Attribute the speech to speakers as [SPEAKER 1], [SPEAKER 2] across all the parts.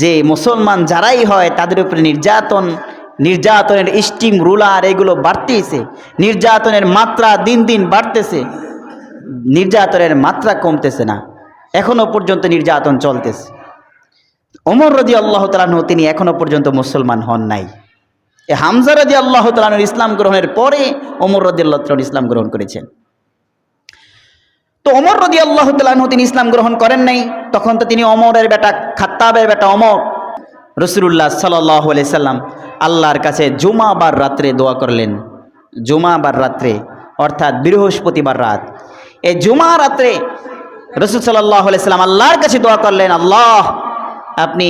[SPEAKER 1] যে মুসলমান যারাই হয় তাদের উপরে নির্যাতন, নির্যাতনের স্টিম রুলার এগুলো বাড়তেছে, নির্যাতনের মাত্রা দিন দিন বাড়তেছে, নির্যাতনের মাত্রা কমতেছে না। এখনও পর্যন্ত নির্যাতন চলতেছে। ওমর রদি আল্লাহ তালাহ তিনি এখনও পর্যন্ত মুসলমান হন নাই। এ হামজা রদি আল্লাহ তালানুর ইসলাম গ্রহণের পরে ওমর রদি আল্লাহ ইসলাম গ্রহণ করেছেন। তো অমর রদি আল্লাহ তালাহু তিনি ইসলাম গ্রহণ করেন নাই। তখন তো তিনি অমরের বেটা, খাত্তাবের বেটা অমর রসুল্লাহ সাল্লাহ সাল্লাম আল্লাহর কাছে জুমাবার রাত্রে দোয়া করলেন। জুমাবার রাত্রে, অর্থাৎ বৃহস্পতিবার রাত। এই জুমা রাত্রে রসুল সাল্লাহ সাল্লাম আল্লাহর কাছে দোয়া করলেন, আল্লাহ, আপনি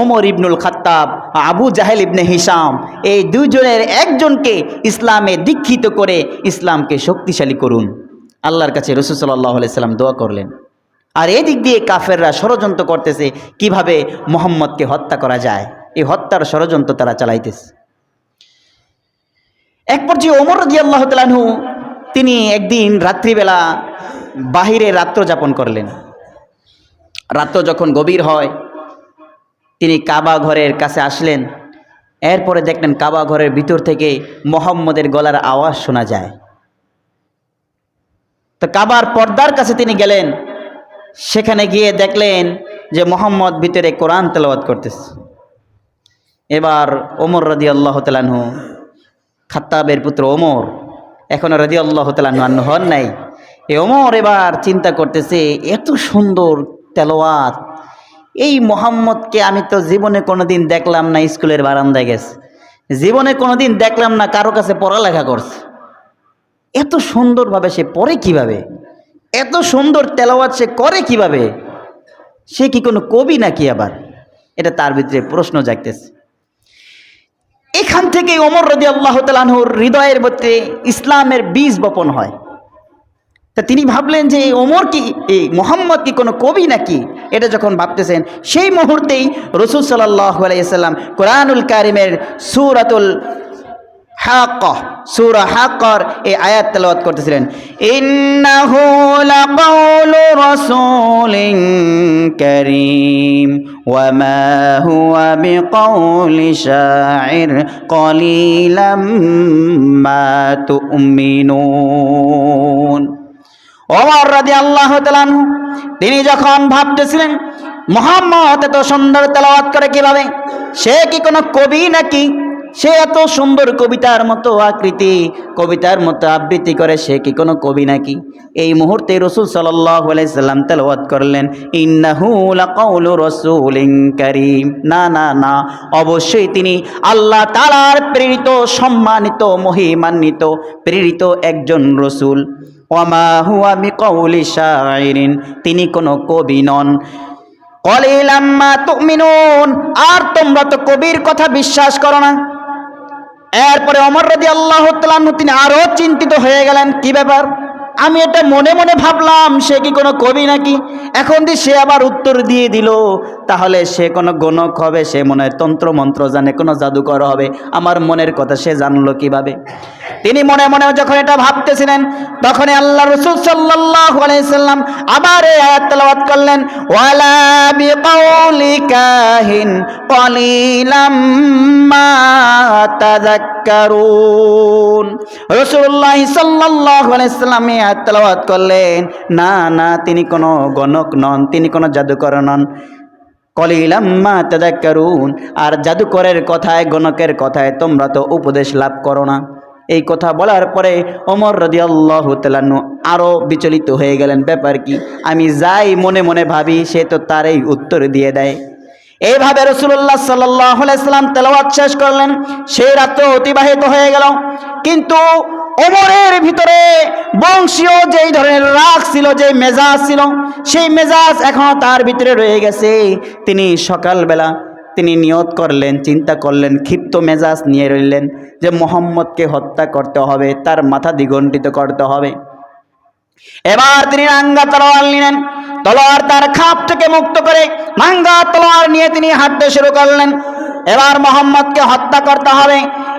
[SPEAKER 1] ওমর ইবনুল খাত্তাব, আবু জাহেল ইবনে হিসাম এই দুজনের একজনকে ইসলামে দীক্ষিত করে ইসলামকে শক্তিশালী করুন। আল্লাহর কাছে রসুল সাল্লাহ সাল্লাম দোয়া করলেন। আর এই দিক দিয়ে কাফেররা ষড়যন্ত্র করতেছে, কীভাবে মোহাম্মদকে হত্যা করা যায়? এই হত্যার ষড়যন্ত্র তারা চালাইতেছে। এক পর্যায়ে ওমর রদি আল্লাহ তালাহু তিনি একদিন রাত্রিবেলা বাহিরে রাত্র যাপন করলেন। রাত্র যখন গভীর হয়, তিনি কাবা ঘরের কাছে আসলেন। এরপরে দেখলেন কাবা ঘরের ভিতর থেকে মোহাম্মদের গলার আওয়াজ শোনা যায়। তো কাবার পর্দার কাছে তিনি গেলেন। সেখানে গিয়ে দেখলেন যে মোহাম্মদ ভিতরে কোরআন তেলাওয়াত করতেছে। এবার ওমর রদি আল্লাহ তালাহু খাত্তাবের পুত্র ওমর এখনও রদি আল্লাহ তালাহু হন নাই। এ ওমর এবার চিন্তা করতেছে, এত সুন্দর তেলোয়াত এই মোহাম্মদকে আমি তো জীবনে কোনোদিন দেখলাম না, স্কুলের বারান্দায় গেছে। জীবনে কোনোদিন দেখলাম না, কারও কাছে পড়ালেখা করছে। এত সুন্দরভাবে সে পড়ে কীভাবে? এত সুন্দর তেলাওয়াত সে করে কীভাবে? সে কি কোনো কবি নাকি আবার? এটা তার ভিতরে প্রশ্ন জাগতেছে। এখান থেকে ওমর রদি আল্লাহ তালাহুর হৃদয়ের মধ্যে ইসলামের বীজ বপন হয়। তা তিনি ভাবলেন যে ওমর কি এই মোহাম্মদ কি কোনো কবি নাকি? এটা যখন ভাবতেছেন, সেই মুহূর্তেই রসুল সাল্লাহ আলাইসাল্লাম কোরআনুল কারিমের সুরাতুল হাক, সুরা হাকর এই আয়াত তেলাওয়াত করতেছিলেন। ইন্নাহু লাকাউলু রাসূলিন কারীম, ওয়া মা হুয়া বিকাউলি কলিলাম মা তুমিনুন। ওমর রাজি আল্লাহ তিনি যখন ভাবতেছিলেন, মোহাম্মদ এত সুন্দর তেলাওয়াত করে কীভাবে? সে কি কোনো কবি নাকি? সে এত সুন্দর কবিতার মতো আকৃতি, কবিতার মতো আবৃত্তি করে সে কি কোনো কবি নাকি? এই মুহূর্তে রসুল সাল্লাম তেলাওয়াত করলেন রাসূলিন কারীম। না না না, অবশ্যই তিনি আল্লাহ তাআলার প্রেরিত, সম্মানিত, মহিমান্বিত, প্রেরিত একজন রসুল। তিনি কোনো কবি নন। কলিলাম্মা তুমিনুন, আর তোমরা তো কবির কথা বিশ্বাস করো না। এরপরে অমর রদি আল্লাহ তিনি আরও চিন্তিত হয়ে গেলেন, কি ব্যাপার? আমি এটা মনে মনে ভাবলাম, সে কি কোনো কবি নাকি? এখন দি সে আবার উত্তর দিয়ে দিল তাহলে সে কোনো গণক হবে, সে মনে হয় তন্ত্র মন্ত্র জানে, কোনো জাদুকর হবে। আমার মনের কথা সে জানলো কীভাবে? তিনি মনে মনে যখন এটা ভাবতেছিলেন তখন আল্লাহ রসুল সাল্লাল্লাহু আলাইহি সাল্লাম আবার এই আয়াত তেলাওয়াত করলেন, ওয়ালা এই করলেন, না না, তিনি কোনো গণক নন, তিনি কোনো জাদুকর নন। কলিলাম্মা তাদাক্কারুন। আর জাদুকরের কথায়, গণকের কথায় তোমরা তো উপদেশ লাভ করো না। এই কথা বলার পরে অমর রদি আল্লাহ তালানু আরও বিচলিত হয়ে গেলেন। ব্যাপার কি? আমি যাই মনে মনে ভাবি, সে তো তারই উত্তর দিয়ে দেয়। এইভাবে রসুল্লাহ সাল্লাহ সাল্লাম তেলাওয়াত শেষ করলেন। সেই রাত্র অতিবাহিত হয়ে গেল। কিন্তু ওমরের ভিতরে বংশীয় যেই ধরনের রাগ ছিল যে মেজাজ ছিল, সেই মেজাজ এখনও তার ভিতরে রয়ে গেছে। তিনি সকালবেলা তিনি নিয়ত করলেন, চিন্তা করলেন, ক্ষিপ্ত মেজাজ নিয়ে রইলেন যে মোহাম্মদকে হত্যা করতে হবে, তার মাথা দ্বিগণ্ডিত করতে হবে। এবার তিনি নাঙ্গা তলোয়ার নিলেন, তলোয়ার তার খাপ থেকে মুক্ত করে নাঙ্গা তলোয়ার নিয়ে তিনি হাঁটতে শুরু করলেন। এবার মোহাম্মদকে হত্যা করতে হবে।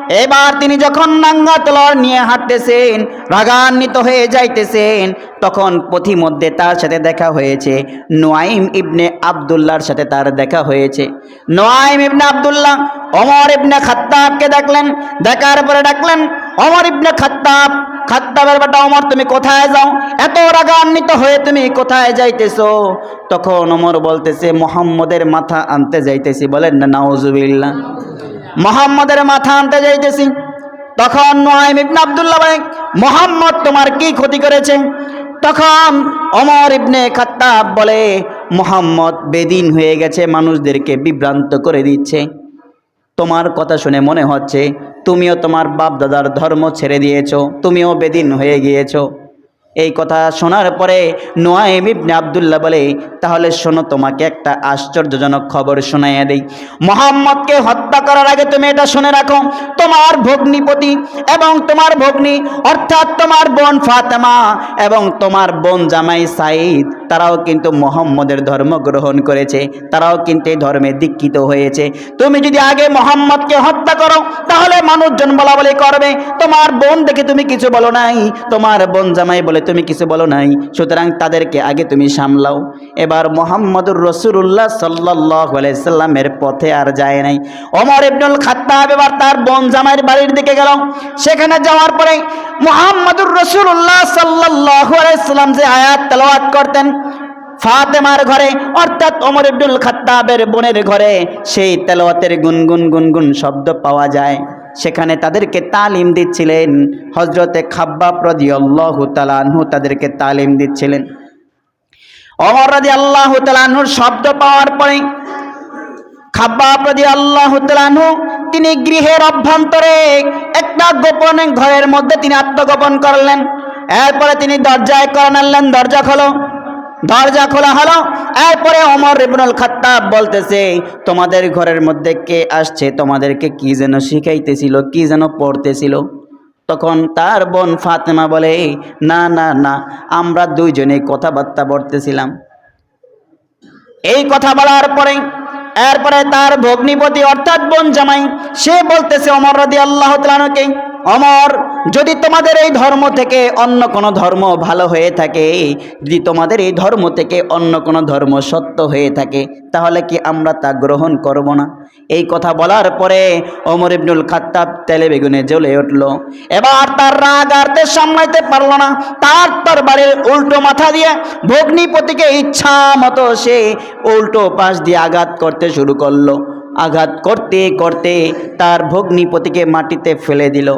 [SPEAKER 1] এবার তিনি যখন নাঙ্গা তলোয়ার নিয়ে হাঁটতেছেন, রাগান্বিত হয়ে যাইতেছেন, তখন পথিমধ্যে তার সাথে দেখা হয়েছে। নোয়াইম ইবনে আবদুল্লাহর সাথে তার দেখা হয়েছে। নোয়াইম ইবনে আবদুল্লাহ অমর ইবনে খাত্তাবকে দেখলেন। দেখার পরে ডাকলেন অমর ইবনে খাত্তাব, খাত্তাবের বেটা অমর তুমি কোথায় যাও? এত রাগান্বিত হয়ে তুমি কোথায় যাইতেছো? তখন অমর বলতেছে, মোহাম্মদের মাথা আনতে যাইতেছি। বলেন, না, নাউজুবিল্লাহ। মোহাম্মদের মাথা আনতে যাইতেছি। তখন নোয়াইম ইবনে আবদুল্লাহ বলে, মোহাম্মদ, তোমার কি ক্ষতি করেছে? তখন অমর ইবনে খাত্তাব বলে, মোহাম্মদ বেদিন হয়ে গেছে, মানুষদেরকে বিভ্রান্ত করে দিচ্ছে। তোমার কথা শুনে মনে হচ্ছে, তুমিও তোমার বাপ দাদার ধর্ম ছেড়ে দিয়েছ, তুমিও বেদিন হয়ে গিয়েছো। এই কথা শোনার পরে নোয়াইম ইবনে আবদুল্লাহ বলে, তাহলে শোনো, তোমাকে একটা আশ্চর্যজনক খবর শোনাইয়া দেই। মোহাম্মদকে হত্যা করার আগে তুমি এটা শুনে রাখো। তোমার ভগ্নিপতি এবং তোমার ভগ্নি, অর্থাৎ তোমার বোন ফাতেমা এবং তোমার বোন জামাই সাইদ তারাও কিন্তু মোহাম্মদের ধর্ম গ্রহণ করেছে। তারাও কিন্তু এই ধর্মে দীক্ষিত হয়েছে। তুমি যদি আগে মোহাম্মদকে হত্যা করো, তাহলে মানুষজন বলা বলি করবে, তোমার বোন দেখে তুমি কিছু বলো নাই। তোমার বোন জামাই বলে তুমি কিছু বলো নাই, সুতরাং তাদেরকে আগে তুমি সামলাও। এবার মোহাম্মদুর রসুল্লাহ সাল্লাহ সাল্লামের পথে আর যায় নাই। অমর ইবনুল খাত্তাব এবার তার বোন জামাইয়ের বাড়ির দিকে গেল। সেখানে যাওয়ার পরে মোহাম্মদুর রসুল্লাহ সাল্লাহ সাল্লাম যে আয়াত তেলাওয়াত করতেন, ফাতেমার ঘরে, অর্থাৎ ওমর ইবনুল খাত্তাবের বোনের ঘরে, সেই তেলাওয়াতের গুনগুন গুনগুন শব্দ পাওয়া যায়। সেখানে তাদেরকে তালিম দিচ্ছিলেন হজরতে খাব্বাব রদি আল্লাহ তালাহু তাদেরকে তালিম দিচ্ছিলেন। অমর রাজি আল্লাহ তালাহুর শব্দ পাওয়ার পরে খাব্বাব রাজি আল্লাহ তালাহু তিনি গৃহের অভ্যন্তরে একটা গোপন ঘরের মধ্যে তিনি আত্মগোপন করলেন। এরপরে তিনি দরজায় করান আনলেন, দরজা খোলো। দরজা খোলা হলো। এরপরে অমর ইবনুল খাত্তাব বলতেছে, তোমাদের ঘরের মধ্যে কে আসছে? তোমাদেরকে কি যেন শিখাইতেছিল, কি যেন পড়তেছিল? তখন তার বোন ফাতেমা বলে না না না, আমরা দুইজনে কথাবার্তা বলতেছিলাম। এই কথা বলার পরে, এরপরে তার ভগ্নিপতি অর্থাৎ বোন জামাই, সে বলতেছে অমর রদি আল্লাহ তালানকে অমর, যদি তোমাদের এই ধর্ম থেকে অন্য কোনো ধর্ম ভালো হয়ে থাকে, যদি তোমাদের এই ধর্ম থেকে অন্য কোনো ধর্ম সত্য হয়ে থাকে, তাহলে কি আমরা তা গ্রহণ করব না? এই কথা বলার পরে অমর ইবনুল খাত্তাব তেলে বেগুনে জ্বলে উঠল। এবার তার রাগ আরতে সামলাইতে পারল না। তার তার বাড়ির উল্টো মাথা দিয়ে ভগ্নিপতিকে ইচ্ছা মতো সে উল্টো পাশ দিয়ে আঘাত করতে শুরু করল। আঘাত করতে করতে তার ভগ্নিপতিকে মাটিতে ফেলে দিল।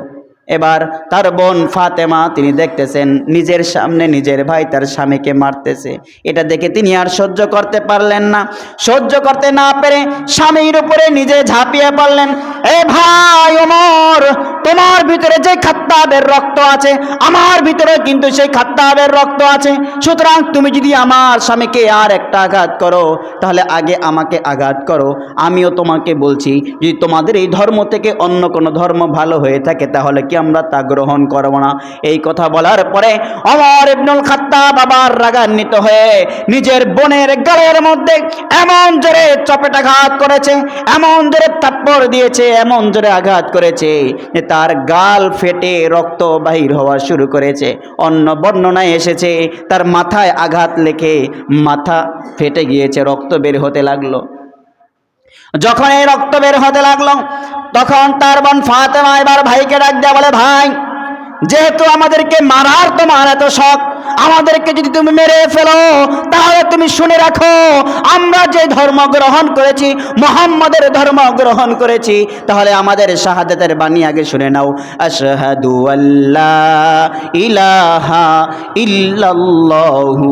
[SPEAKER 1] এবার তার বোন ফাতেমা, তিনি দেখতেছেন নিজের সামনে নিজের ভাই তার স্বামীকে মারতেছে। এটা দেখে তিনি আর সহ্য করতে পারলেন না। সহ্য করতে না পেরে স্বামীর উপরে নিজে ঝাঁপিয়ে পড়লেন। এ ভাই ওমর, তোমার ভিতরে যে খাত্তাবের রক্ত আছে, আমার ভিতরে কিন্তু সেই খাত্তাবের রক্ত আছে। সুতরাং তুমি যদি আমার স্বামীকে আর একটা আঘাত করো, তাহলে আগে আমাকে আঘাত করো। আমিও তোমাকে বলছি, যদি তোমাদের এই ধর্ম থেকে অন্য কোনো ধর্ম ভালো হয়ে থাকে, তাহলে কি আমরা তা গ্রহণ করব না। এই কথা বলার পরে অমর ইবনুল খাত্তাব আবার রাগান্বিত হয়ে নিজের বোনের গালের মধ্যে এমন জোরে চপেটাঘাত করেছে, এমন জোরে থাপ্পড় দিয়েছে, এমন জোরে আঘাত করেছে যে তার গাল ফেটে রক্ত বাহির হওয়া শুরু করেছে। অন্য বর্ণনায় এসেছে, তার মাথায় আঘাত লেখে মাথা ফেটে গিয়েছে, রক্ত বের হতে লাগল। যখন এই রক্ত বের হতে লাগল, তখন তার বোন ফাতেমা এবার ভাইকে ডাক দেয়া বলে, ভাই যেহেতু আমাদেরকে মারার তোমার এত শখ, আমাদেরকে যদি তুমি মেরে ফেলো, তাহলে তুমি শুনে রাখো, আমরা যে ধর্ম গ্রহণ করেছি, মোহাম্মদের ধর্ম গ্রহণ করেছি, তাহলে আমাদের শাহাদাতের বাণী আগে শুনে নাও। আশহাদু আল্লাহ ইলাহা ইল্লাল্লাহু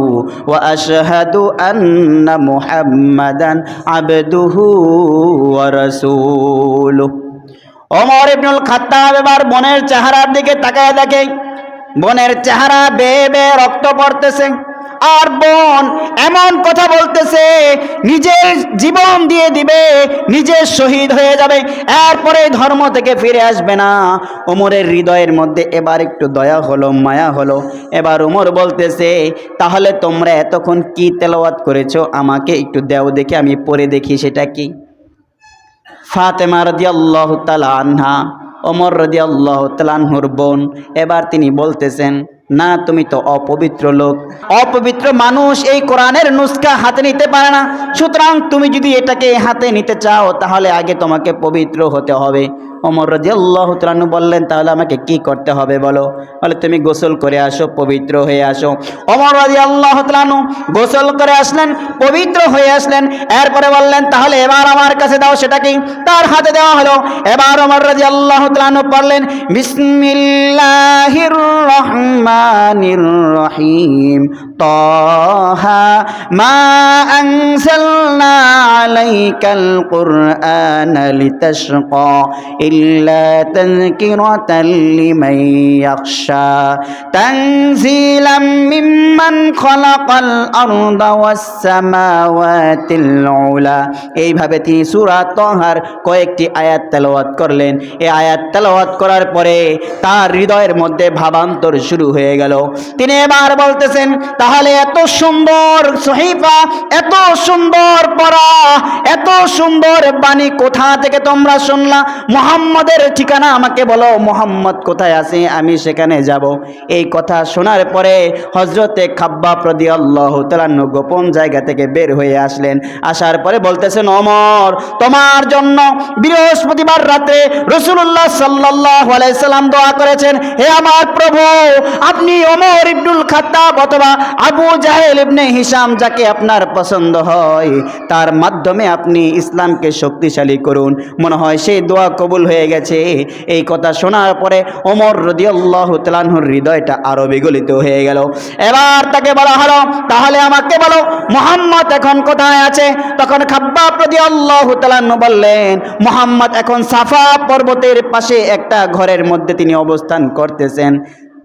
[SPEAKER 1] ওয়া আশহাদু আন্না মুহাম্মাদান আবদুহু ওয়া রাসূলুহু। ওমর ইবনুল খাত্তাব এবার বনের চেহারার দিকে তাকায় দেখে, বনের চেহারা বেয়ে বেয়ে রক্ত পড়তেছে আর বোন এমন কথা বলতেছে নিজের জীবন দিয়ে দিবে, নিজে শহীদ হয়ে যাবে, এরপরে ধর্ম থেকে ফিরে আসবে না। ওমরের হৃদয়ের মধ্যে এবার একটু দয়া হলো, মায়া হলো। এবার ওমর বলতেছে, তাহলে তোমরা এতক্ষণ কি তেলাওয়াত করেছ? আমাকে একটু দেও দেখে, আমি পড়ে দেখি সেটা কি? ফাতেমা রদি আল্লাহ তালা আনহা অমর রদি আল্লাহ তালানহুর বোন। এবার তিনি বলতেছেন না, তুমি তো অপবিত্র লোক। অপবিত্র মানুষ এই কোরআনের নুস্কা হাতে নিতে পারে না। সুতরাং তুমি যদি এটাকে হাতে নিতে চাও, তাহলে আগে তোমাকে পবিত্র হতে হবে। ওমর রাজি আল্লাহ তালু বললেন, তাহলে আমাকে কি করতে হবে বলো? বলে, তুমি গোসল করে আসো, পবিত্র হয়ে আসো। অমর রাজি আল্লাহ তালু গোসল করে আসলেন, পবিত্র হয়ে আসলেন। এরপরে বললেন, তাহলে এবার আমার কাছে দাও সেটা কি তার হাতে দেওয়া হলো। এবার ওমর রাজি আল্লাহ তালু পড়লেন বিসমিল্লাহির الرحمن الرحيم طه ما أنزل এইভাবে তিনি সুরা তহার কয়েকটি আয়াত তেলাওয়াত করলেন। এই আয়াত তেলাওয়াত করার পরে তার হৃদয়ের মধ্যে ভাবান্তর শুরু হয়ে গেল। তিনি এবার বলতেছেন, তাহলে এত সুন্দর সহিফা, এত সুন্দর পড়া, এত সুন্দর বাণী কোথা থেকে তোমরা শুনলা? মোহাম্মদের ঠিকানা আমাকে বলো। মোহাম্মদ কোথায় আছে? আমি সেখানে যাব। এই কথা শোনার পরে হজরতে খাব্বা প্রদি আল্লাহ তালান্ন গোপন জায়গা থেকে বের হয়ে আসলেন। আসার পরে বলতেছেন অমর তোমার জন্য বৃহস্পতিবার রাতে রসুল্লাহ সাল্লাহ আলাইসাল্লাম দোয়া করেছেন, হে আমার প্রভু, আপনি অমর ইবনুল খাত্তাব অথবা আবু জাহেল ইবনে হিসাম যাকে আপনার পছন্দ হয়, তার মাধ্যমে আপনি ইসলামকে শক্তিশালী করুন। মনে হয় সেই দোয়া কবুল হয়ে গেছে। এই কথা শোনার পরে ওমর রদিয়াল্লাহ তালাহুর হৃদয়টা আরও বিগলিত হয়ে গেল। এবার তাকে বলা হলো, তাহলে আমাকে বলো, মোহাম্মদ এখন কোথায় আছে? তখন খাব্বা প্রদি আল্লাহ বললেন, মোহাম্মদ এখন সাফা পর্বতের পাশে একটা ঘরের মধ্যে তিনি অবস্থান করতেছেন।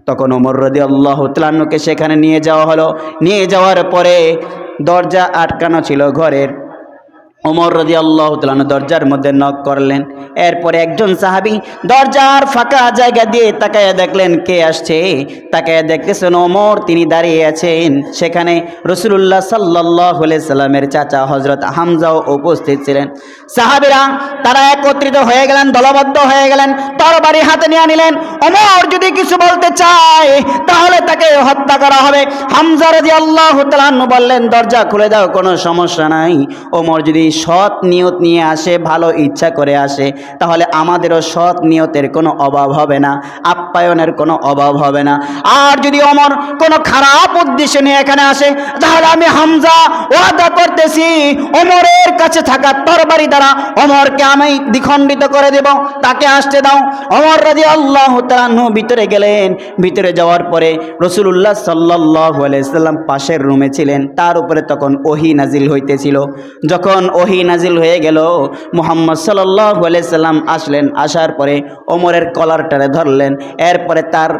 [SPEAKER 1] তখন ওমর রদি আল্লাহ তালান্নকে সেখানে নিয়ে যাওয়া হলো। নিয়ে যাওয়ার পরে দরজা আটকানো ছিল ঘরের ওমর রদি আল্লাহ দরজার মধ্যে নক করলেন। এরপরে একজন সাহাবি দরজার ফাঁকা জায়গা দিয়ে তাকায় দেখলেন, কে আসছে? তাকায় দেখতেছেন ওমর, তিনি দাঁড়িয়ে আছেন। সেখানে রসুল্লাহ সাল্লাহ সাল্লামের চাচা হজরত হামজাও উপস্থিত ছিলেন। সাহাবিরা তারা একত্রিত হয়ে গেলেন, দলবদ্ধ হয়ে গেলেন, তরবারি হাতে নিয়ে নিলেন। ওমর যদি কিছু বলতে চায়, তাহলে তাকে হত্যা করা হবে। হামজা রাজি আল্লাহ বললেন, দরজা খুলে দাও, কোনো সমস্যা নাই। ওমর যদি সৎ নিয়ত নিয়ে আসে, ভালো ইচ্ছা করে আসে, তাহলে আমাদেরও সৎ নিয়তের কোনো অভাব হবে না, আপ্যায়নের কোনো অভাব হবে না। আর যদি অমর কোনো খারাপ উদ্দেশ্য নিয়ে এখানে আসে, তাহলে আমি হামজা ওয়াদা করতেছি ওমরের কাছে থাকা তরবারি দ্বারা অমরকে আমি দ্বিখণ্ডিত করে দেব, তাকে আসতে দাও। অমর রাজি আল্লাহ তালাহু ভিতরে গেলেন, ভিতরে যাওয়ার পরে রসুল্লাহ সাল্লাহ সাল্লাম পাশের রুমে ছিলেন, তার উপরে তখন ওহি নাজিল হইতেছিল। যখন ওহি নাজিল হয়ে গেল। মোহাম্মদ সাল্লাহ সাল্লাম আসলেন, আসার পরে ওমরের কলারটারে ধরলেন। এরপরে তার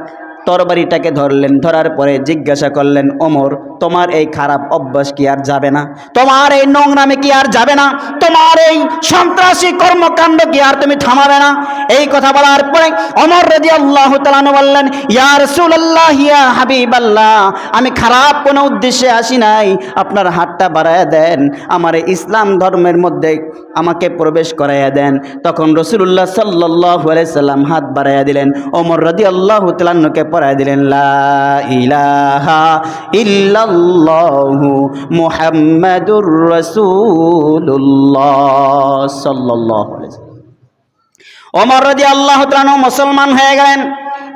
[SPEAKER 1] তরবারিটাকে ধরলেন, ধরার পরে জিজ্ঞাসা করলেন, ওমর, তোমার এই খারাপ অভ্যাস কি আর যাবে না? তোমার এই নোংরামে কি আর যাবে না? তোমার এই সন্ত্রাসী কর্মকাণ্ড কি আর তুমি থামাবে না? এই কথা বলার পরে অমর রেজি আল্লাহ তালানু বললেন ইয়ার রসুল্লাহ ইয়া হাবিব আল্লাহ আমি খারাপ কোনো উদ্দেশ্যে আসি নাই। আপনার হাতটা বাড়ায় দেন। আমার ইসলাম ধর্মের মধ্যে আমাকে প্রবেশ করাইয়া দেন। তখন রসুল্লাহ সাল্লাহ সাল্লাম হাত বাড়াইয়া দিলেন। ওমর রদি আল্লাহ তালান্নকে পড়াই দিলেন। ওমর রদি আল্লাহ তালানু মুসলমান হয়ে গেলেন।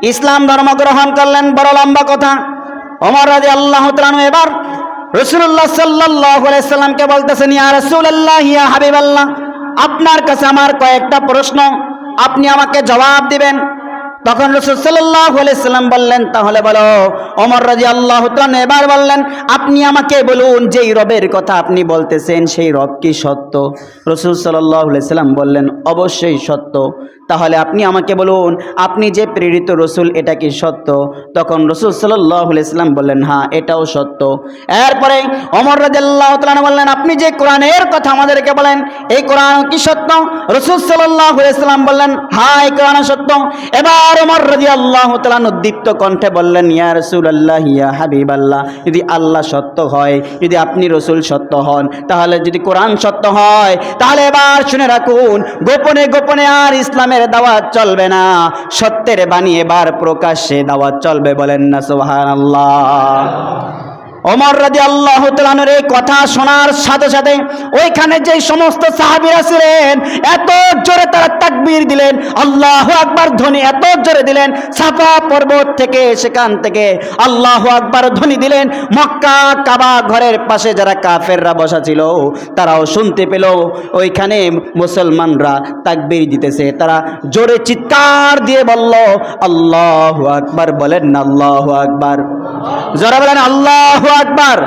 [SPEAKER 1] ইসলাম ধর্ম গ্রহণ করলেন, বড় লম্বা কথা। ওমর রাজি আল্লাহ এবার রসুল্লাহ সাল্লাহ সাল্লামকে বলতেছেন, ইয়া রসুল্লাহ ইয়া হাবিব আল্লাহ আপনার কাছে আমার কয়েকটা প্রশ্ন। আপনি আমাকে জবাব দিবেন। তখন রসুল সাল্লাহ সাল্লাম বললেন, তাহলে বলো অমর রাজি আল্লাহ এবার বললেন, আপনি আমাকে বলুন, যেই রবের কথা আপনি বলতেছেন, সেই রব কি সত্য? রসুল সাল্লাহ সাল্লাম বললেন, অবশ্যই সত্য। তাহলে আপনি আমাকে বলুন, আপনি যে প্রেরিত রসুল, এটা কি সত্য? তখন রসুল সাল্লাহ সাল্লাম বললেন হ্যাঁ এটাও সত্য। এরপরে অমর রাজাল্লাহ বললেন, আপনি যে কোরআনের কথা আমাদেরকে বলেন, এই কোরআন কি সত্য? রসুল সাল্লাহ সাল্লাম বললেন হ্যাঁ এই কোরআন সত্য। এবার ওমর রাজি আল্লাহ তালান উদ্দীপ্ত কণ্ঠে বললেন, ইয়া রসুল আল্লাহ ইয়া হাবিব আল্লাহ যদি আল্লাহ সত্য হয়, যদি আপনি রসুল সত্য হন, তাহলে যদি কোরআন সত্য হয়, তাহলে এবার শুনে রাখুন, গোপনে গোপনে আর ইসলামের দাওয়াত চলবে না। সত্যের বাণী এবার প্রকাশে দাওয়াত চলবে বলেন না সোহান ওমর রাজি আল্লাহ তালানোর এই কথা শোনার সাথে সাথে ওইখানে যে সমস্ত সাহাবিরা ছিলেন, এত জোরে তারা তাকবীর দিলেন, আল্লাহ আকবার ধ্বনি এত জোরে দিলেন, সাফা পর্বত থেকে সেখান থেকে আল্লাহ আকবার ধ্বনি দিলেন, মক্কা কাবা ঘরের পাশে যারা কাফেররা বসা ছিল, তারাও শুনতে পেল, ওইখানে মুসলমানরা তাকবীর দিতেছে, তারা জোরে চিৎকার দিয়ে বলল, আল্লাহ আকবার, বলেন আল্লাহ আকবার। যারা বলেন আল্লাহ আকবার,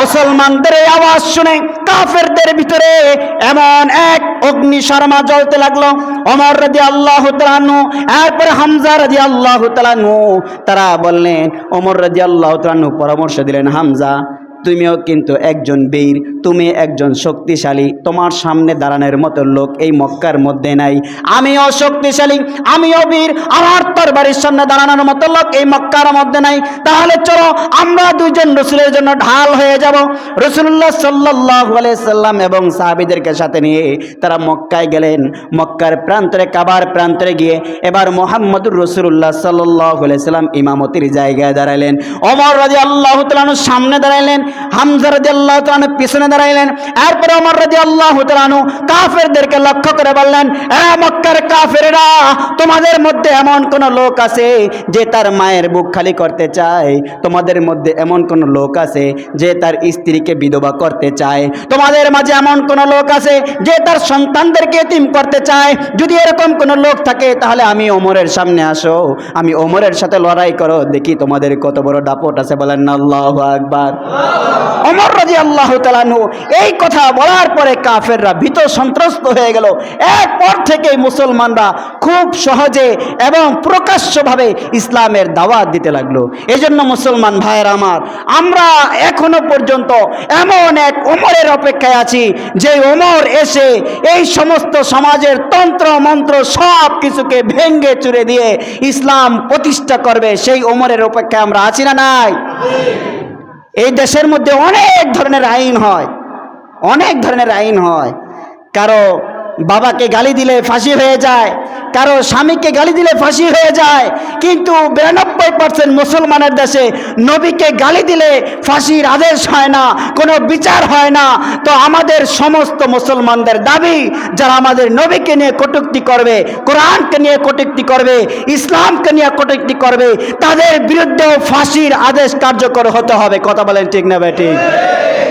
[SPEAKER 1] মুসলমানদের এই আওয়াজ শুনে কাফেরদের ভিতরে এমন এক অগ্নি শর্মা জ্বলতে লাগল। অমর রাজি আল্লাহ তালানু এরপরে হামজা রাজি আল্লাহ তালানু তারা বললেন অমর রাজি আল্লাহ তালানু পরামর্শ দিলেন, হামজা তুমিও কিন্তু একজন বীর, তুমি একজন শক্তিশালী, তোমার সামনে দাঁড়ানোর মতো লোক এই মক্কার মধ্যে নাই। আমিও শক্তিশালী, আমিও বীর, আমার তোর বাড়ির সামনে দাঁড়ানোর মতো লোক এই মক্কার মধ্যে নাই। তাহলে চলো আমরা দুইজন রসুলের জন্য ঢাল হয়ে যাব। রসুল্লাহ সাল্লাহ সাল্লাম এবং সাহাবিদেরকে সাথে নিয়ে তারা মক্কায় গেলেন। মক্কার প্রান্তরে, কাবার প্রান্তরে গিয়ে এবার মোহাম্মদুর রসুল্লাহ সাল্লাহ সাল্লাম ইমামতির জায়গায় দাঁড়ালেন। অমর রাজি আল্লাহ সামনে দাঁড়াইলেন হামজা রাজি আল্লাহ তালানুর পিছনে দাঁড়াইলেন। এরপরে অমর রাজি আল্লাহ তালানু কাফেরদেরকে লক্ষ্য করে বললেন, এ মক্কার কাফেরেরা, তোমাদের মধ্যে এমন কোন লোক আছে যে তার মায়ের বুক খালি করতে চায়? তোমাদের মধ্যে এমন কোন লোক আছে যে তার স্ত্রীকে বিধবা করতে চায়? তোমাদের মাঝে এমন কোন লোক আছে যে তার সন্তানদেরকে এতিম করতে চায়? যদি এরকম কোন লোক থাকে, তাহলে আমি ওমরের সামনে আসো। আমি ওমরের সাথে লড়াই করো। দেখি তোমাদের কত বড় দাপট আছে। বলেন না আল্লাহ আকবার। অমর রাজি আল্লাহ তালানু এই কথা বলার পরে কাফেররা ভীত সন্ত্রস্ত হয়ে গেল। এরপর থেকে মুসলমানরা খুব সহজে এবং প্রকাশ্যভাবে ইসলামের দাওয়াত দিতে লাগল। এজন্য মুসলমান ভাইয়ের আমার, আমরা এখনও পর্যন্ত এমন এক ওমরের অপেক্ষায় আছি, যে ওমর এসে এই সমস্ত সমাজের তন্ত্র, মন্ত্র সব কিছুকে ভেঙ্গে চুরে দিয়ে ইসলাম প্রতিষ্ঠা করবে। সেই ওমরের অপেক্ষায় আমরা আছি না নাই? এই দেশের মধ্যে অনেক ধরনের আইন হয় অনেক ধরনের আইন হয়। কারও বাবাকে গালি দিলে ফাঁসি হয়ে যায়, কারও স্বামীকে গালি দিলে ফাঁসি হয়ে যায়, কিন্তু বিরানব্বই পার্সেন্ট মুসলমানের দেশে নবীকে গালি দিলে ফাঁসির আদেশ হয় না, কোনো বিচার হয় না। তো আমাদের সমস্ত মুসলমানদের দাবি, যারা আমাদের নবীকে নিয়ে কটুক্তি করবে, কোরআনকে নিয়ে কটুক্তি করবে, ইসলামকে নিয়ে কটুক্তি করবে, তাদের বিরুদ্ধেও ফাঁসির আদেশ কার্যকর হতে হবে। কথা বলেন ঠিক না বেঠিক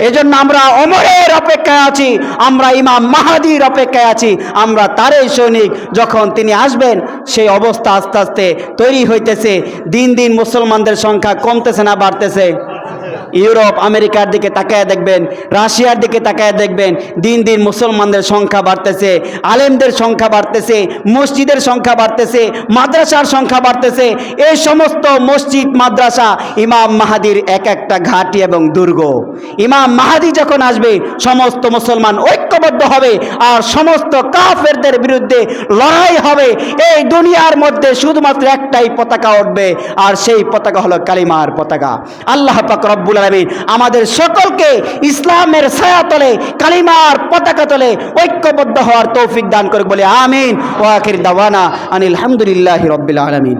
[SPEAKER 1] এজন্য আমরা অমরের অপেক্ষায় আছি, আমরা ইমাম মাহাদির অপেক্ষায় আছি। আমরা তারই সৈনিক। যখন তিনি আসবেন, সেই অবস্থা আস্তে আস্তে তৈরি হইতেছে। দিন দিন মুসলমানদের সংখ্যা কমতেছে না, বাড়তেছে। ইউরোপ, আমেরিকার দিকে তাকায় দেখবেন, রাশিয়ার দিকে তাকায় দেখবেন, দিন দিন মুসলমানদের সংখ্যা বাড়তেছে, আলেমদের সংখ্যা বাড়তেছে, মসজিদের সংখ্যা বাড়তেছে, মাদ্রাসার সংখ্যা বাড়তেছে, এই সমস্ত মসজিদ, মাদ্রাসা ইমাম মাহাদির এক একটা ঘাঁটি এবং দুর্গ। ইমাম মাহাদি যখন আসবে, সমস্ত মুসলমান ঐক্যবদ্ধ হবে আর সমস্ত কাফেরদের বিরুদ্ধে লড়াই হবে। এই দুনিয়ার মধ্যে শুধুমাত্র একটাই পতাকা উঠবে, আর সেই পতাকা হলো কালিমার পতাকা। আল্লাহ পাক রব্বুল আলমিন আমাদের সকলকে ইসলামের ছায়া তলে, কালিমার পতাকা তলে ঐক্যবদ্ধ হওয়ার তৌফিক দান করে বলে আমিন। ওয়াকির দাওয়ানা আনিল হামদুলিল্লাহ রব্বিল আলমিন।